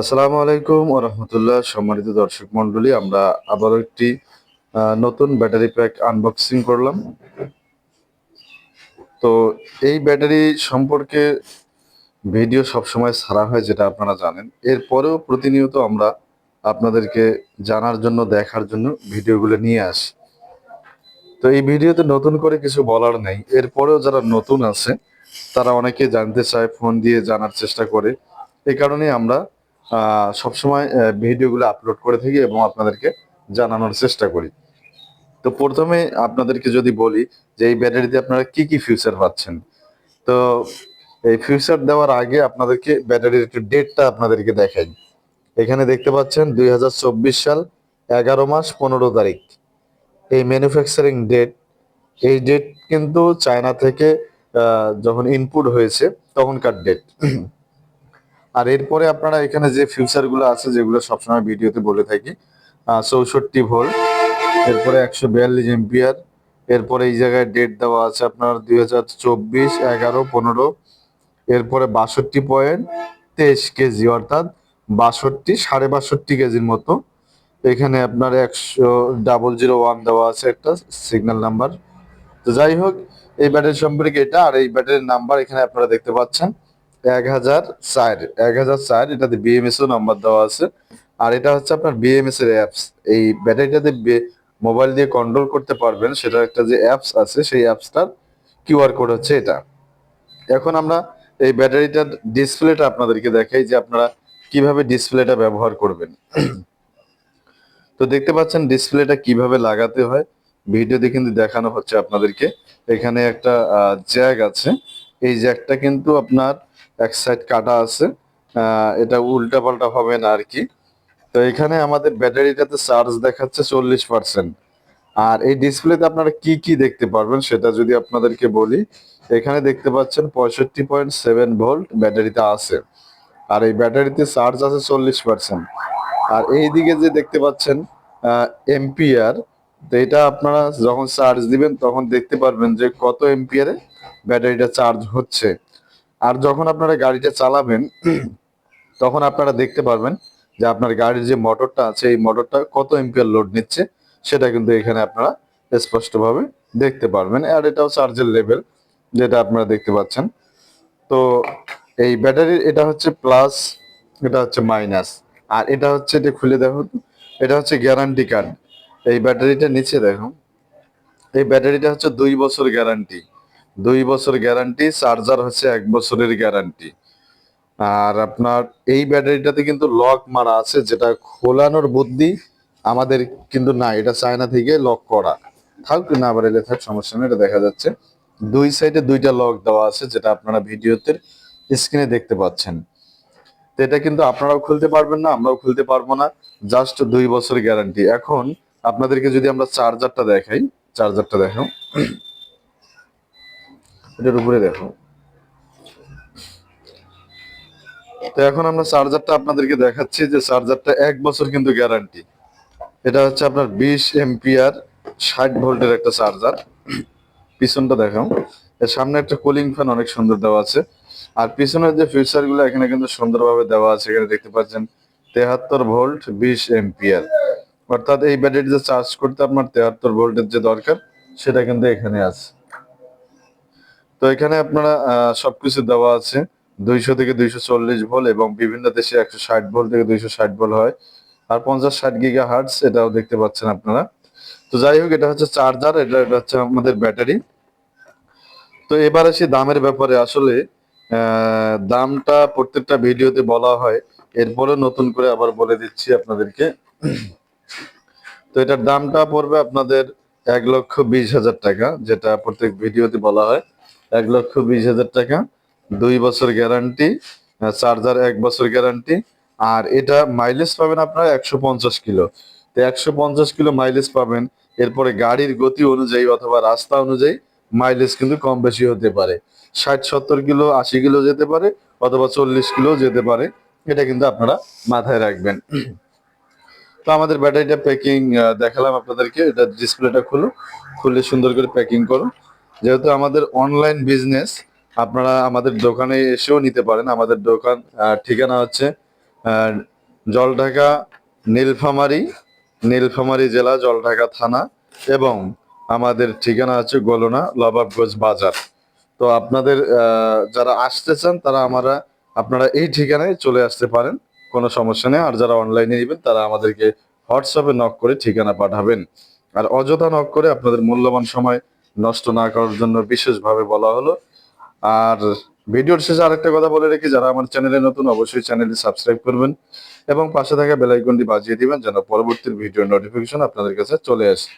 আসসালামু আলাইকুম রহমতুল্লাহ, সম্মানিত দর্শক মন্ডলী আমরা আবারও একটি নতুন ব্যাটারি প্যাক আনবক্সিং করলাম। তো এই ব্যাটারি সম্পর্কে ভিডিও সবসময় ছাড়া হয়, যেটা আপনারা জানেন। এরপরেও প্রতিনিয়ত আমরা আপনাদেরকে জানার জন্য, দেখার জন্য ভিডিওগুলো নিয়ে আসি। তো এই ভিডিওতে নতুন করে কিছু বলার নেই। এরপরেও যারা নতুন আছে, তারা অনেকে জানতে চায়, ফোন দিয়ে জানার চেষ্টা করে। এ কারণে আমরা সবসময় ভিডিওগুলো আপলোড করে থাকি এবং আপনাদেরকে জানানোর চেষ্টা করি। তো প্রথমে আপনাদেরকে যদি বলি যে এই ব্যাটারিতে আপনারা কি কি ফিউচার পাচ্ছেন? তো এই ফিউচার দেওয়ার আগে আপনাদেরকে ব্যাটারির একটু ডেটটা আপনাদেরকে দেখাই। এখানে দেখতে পাচ্ছেন দুই হাজার চব্বিশ সাল এগারো মাস পনেরো তারিখ। এই ম্যানুফ্যাকচারিং ডেট এই ডেট কিন্তু চায়না থেকে যখন ইনপুট হয়েছে, তখনকার ডেট আর এরপরে আপনারা এখানে যে ফিউচারগুলো আছে, যেগুলো সবসময় ভিডিওতে বলে থাকি চৌষট্টি ভোল্ট, এরপরে একশো বিয়াল্লিশ এম্পিয়ার এরপরে এই জায়গায় ডেট দেওয়া আছে আপনার দুই হাজার চব্বিশ, এগারো, পনেরো, এরপরে বাষট্টি পয়েন্ট তেইশ কেজি, অর্থাৎ বাষট্টি, সাড়ে বাষট্টি কেজির মতো। এখানে আপনার একশো ডাবল জিরো ওয়ান দেওয়া আছে একটা সিগন্যাল নাম্বার তো যাই হোক, এই ব্যাটারি সম্পর্কে এটা আর এই ব্যাটারির নাম্বার এখানে আপনারা দেখতে পাচ্ছেন। এক হাজার চার, এক হাজার চার, এটাতে বিএমএস নাম্বার দেওয়া আছে। আর এটা হচ্ছে আপনার বিএমএস এর অ্যাপস এই ব্যাটারিটাতে মোবাইল দিয়ে কন্ট্রোল করতে পারবেন, সেটার একটা যে অ্যাপস আছে, সেই অ্যাপসটার কিউআর কোড হচ্ছে এটা। এখন আমরা এই ব্যাটারিটার ডিসপ্লেটা আপনাদেরকে দেখাই যে আপনারা কীভাবে ডিসপ্লেটা ব্যবহার করবেন। তো দেখতে পাচ্ছেন ডিসপ্লেটা কীভাবে লাগাতে হয়। ভিডিওতে কিন্তু দেখানো হচ্ছে আপনাদেরকে। এখানে একটা জ্যাক আছে। এই জ্যাকটা কিন্তু আপনার এক সাইড কাটা আছে। এটা উল্টা পাল্টা হবে না আর কি। তো এখানে আমাদের ব্যাটারিটাতে চার্জ দেখাচ্ছে চল্লিশ পার্সেন্ট আর এই ডিসপ্লেতে আপনারা কি কি দেখতে পারবেন সেটা যদি আপনাদেরকে বলি, এখানে দেখতে পাচ্ছেন পঁয়ষট্টি পয়েন্ট সেভেন ভোল্ট ব্যাটারিতে আছে। আর এই ব্যাটারিতে চার্জ আছে চল্লিশ পার্সেন্ট আর এই দিকে যে দেখতে পাচ্ছেন এম্পিয়ার তো এটা আপনারা যখন চার্জ দিবেন তখন দেখতে পারবেন যে কত এম্পিয়ারে ব্যাটারিটা চার্জ হচ্ছে। আর যখন আপনারা গাড়িটা চালাবেন, তখন আপনারা দেখতে পারবেন যে আপনার গাড়ির যে মোটরটা আছে, এই মোটরটা কত এম্পিয়ার লোড নিচ্ছে, সেটা কিন্তু এখানে আপনারা স্পষ্টভাবে দেখতে পারবেন। আর এটাও চার্জের লেভেল, যেটা আপনারা দেখতে পাচ্ছেন। তো এই ব্যাটারির এটা হচ্ছে প্লাস, এটা হচ্ছে মাইনাস। আর এটা হচ্ছে, এটা খুলে দেখো এটা হচ্ছে গ্যারান্টি কার্ড। এই ব্যাটারিটা নিচে দেখো, এই ব্যাটারিটা হচ্ছে দুই বছর গ্যারান্টি। দুই বছর গ্যারান্টি, চার্জার হচ্ছে এক বছরের গ্যারান্টি। আর আপনার এই ব্যাটারিটাতে কিন্তু লক মারা আছে, যেটা খোলানোর বুদ্ধি আমাদের কিন্তু না এটা চায়না থেকে লক করা। থাক, না এলে থাক, সমস্যা নেই, এটা দেখা যাচ্ছে। দুই সাইডে দুইটা লক দেওয়া আছে, যেটা আপনারা ভিডিওতে স্ক্রিনে দেখতে পাচ্ছেন। তো এটা কিন্তু আপনারাও খুলতে পারবেন না, আমরাও খুলতে পারব না, জাস্ট দুই বছর গ্যারান্টি। এখন আপনাদেরকে যদি আমরা চার্জারটা দেখাই, চার্জারটা দেখো এটার উপরে দেখো। তো এখন আমরা চার্জারটা আপনাদেরকে দেখাচ্ছি যে চার্জারটা এক বছর কিন্তু গ্যারান্টি। এটা হচ্ছে আপনার বিশ এম্পিয়ার ষাট ভোল্টের একটা চার্জার। পিছনটা দেখাও। এর সামনে একটা কুলিং ফ্যান অনেক সুন্দর দেওয়া আছে। আর পিছনের যে ফিউচারগুলো এখানে কিন্তু সুন্দরভাবে দেওয়া আছে। এখানে দেখতে পাচ্ছেন তেহাত্তর ভোল্ট বিশ এম্পিয়ার অর্থাৎ এই ব্যাটারিটা চার্জ করতে আপনার তেহাত্তর ভোল্টের যে দরকার, সেটা কিন্তু এখানে আছে। তো এখানে আপনারা সবকিছু দেওয়া আছে। দুইশো থেকে দুইশো চল্লিশ ভোল এবং বিভিন্ন দেশে একশো ষাট ভোল থেকে দুইশো ষাট ভোল্ট হয়। আর পঞ্চাশ ষাট গিগা হার্টস এটাও দেখতে পাচ্ছেন আপনারা। তো যাই হোক, এটা হচ্ছে চার্জার এটা এটা হচ্ছে আমাদের ব্যাটারি। তো এবার আসি দামের ব্যাপারে। আসলে দামটা প্রত্যেকটা ভিডিওতে বলা হয়। এরপরে নতুন করে আবার বলে দিচ্ছি আপনাদেরকে। তো এটার দামটা পড়বে আপনাদের এক লক্ষ বিশ হাজার টাকা, যেটা প্রত্যেক ভিডিওতে বলা হয়। এক লক্ষ বিশ হাজার টাকা, দুই বছর গ্যারান্টি চার্জার এক বছর গ্যারান্টি আর এটা মাইলেজ পাবেন আপনারা একশো পঞ্চাশ কিলো। তো একশো পঞ্চাশ কিলো মাইলেজ পাবেন। এরপরে গাড়ির গতি অনুযায়ী অথবা রাস্তা অনুযায়ী মাইলেজ কিন্তু কম বেশি হতে পারে। ষাট, সত্তর কিলো, আশি কিলো যেতে পারে অথবা চল্লিশ কিলো যেতে পারে। এটা কিন্তু আপনারা মাথায় রাখবেন। তো আমাদের ব্যাটারিটা প্যাকিং দেখালাম আপনাদেরকে। এটা ডিসপ্লেটা খুলো খুলে সুন্দর করে প্যাকিং করো যেহেতু আমাদের অনলাইন বিজনেস আপনারা আমাদের দোকানে এসেও নিতে পারেন। আমাদের দোকান ঠিকানা হচ্ছে জলঢাকা, নীলফামারী নীলফামারী জেলা, জলঢাকা থানা এবং আমাদের ঠিকানা আছে গোলনা লবাবগঞ্জ বাজার। তো আপনাদের যারা আসতে চান, তারা আমরা, আপনারা এই ঠিকানায় চলে আসতে পারেন, কোনো সমস্যা নেই। আর যারা অনলাইনে নেবেন, তারা আমাদেরকে হোয়াটসঅ্যাপে নক করে ঠিকানা পাঠাবেন। আর অযথা নক করে আপনাদের মূল্যবান সময় নষ্ট না করার জন্য বিশেষভাবে বলা হলো। আর ভিডিওর শেষে আরেকটা কথা বলে রেখে, যারা আমার চ্যানেলে নতুন অবশ্যই চ্যানেলটি সাবস্ক্রাইব করবেন এবং পাশে থাকা বেল আইকনটি বাজিয়ে দিবেন যেন পরবর্তী ভিডিওর নোটিফিকেশন আপনাদের কাছে চলে আসে।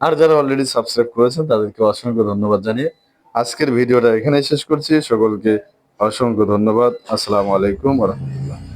আর যারা অলরেডি সাবস্ক্রাইব করেছেন, তাদেরকে অসংখ্য ধন্যবাদ জানিয়ে আজকের ভিডিওটা এখানেই শেষ করছি। সকলকে অসংখ্য ধন্যবাদ। আসসালামু আলাইকুম রহমতুল্লাহ।